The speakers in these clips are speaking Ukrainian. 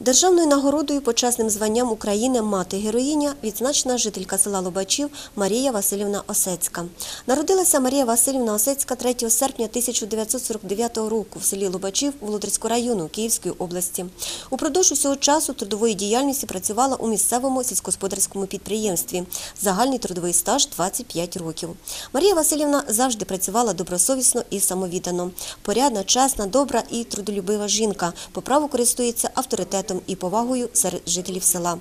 Державною нагородою почесним званням України мати героїня відзначена жителька села Лобачів Марія Васильівна Осецька. Народилася Марія Васильівна Осецька 3 серпня 1949 року в селі Лобачів Володарського району Київської області. Упродовж усього часу трудової діяльності працювала у місцевому сільськогосподарському підприємстві. Загальний трудовий стаж 25 років. Марія Васильівна завжди працювала добросовісно і самовіддано. Порядна, чесна, добра і трудолюбива жінка. По праву користується авторитетом і повагою серед жителів села.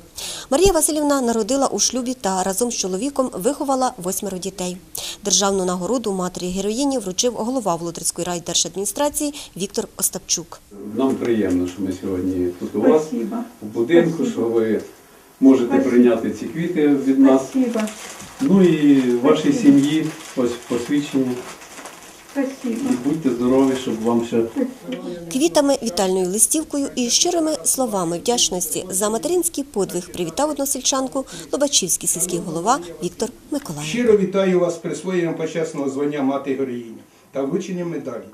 Марія Васильівна народила у шлюбі та разом з чоловіком виховала восьмеро дітей. Державну нагороду матері героїні вручив голова Володарської райдержадміністрації Віктор Остапчук. Нам приємно, що ми сьогодні тут у вас Спасибо. у будинку, що ви можете Спасибо. прийняти ці квіти від нас. Спасибо. Ну і вашій сім'ї ось посвідчення. Спасибо. І будьте здорові, щоб вам ще Квітами, вітальною листівкою і щирими словами вдячності за материнський подвиг привітав односельчанку Лобачівський сільський голова Віктор Миколаїв. Щиро вітаю вас присвоєнням почесного звання мати героїні та врученням медалі.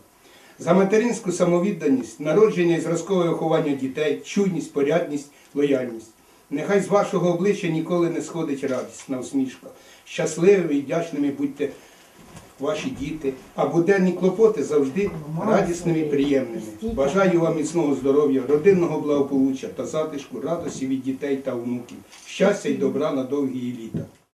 За материнську самовідданість, народження і зразкове виховання дітей, чуйність, порядність, лояльність. Нехай з вашого обличчя ніколи не сходить радісна усмішка. Щасливими і вдячними будьте ваші діти, а буденні клопоти завжди радісними і приємними. Бажаю вам міцного здоров'я, родинного благополуччя та затишку, радості від дітей та внуків, щастя й добра на довгі літа.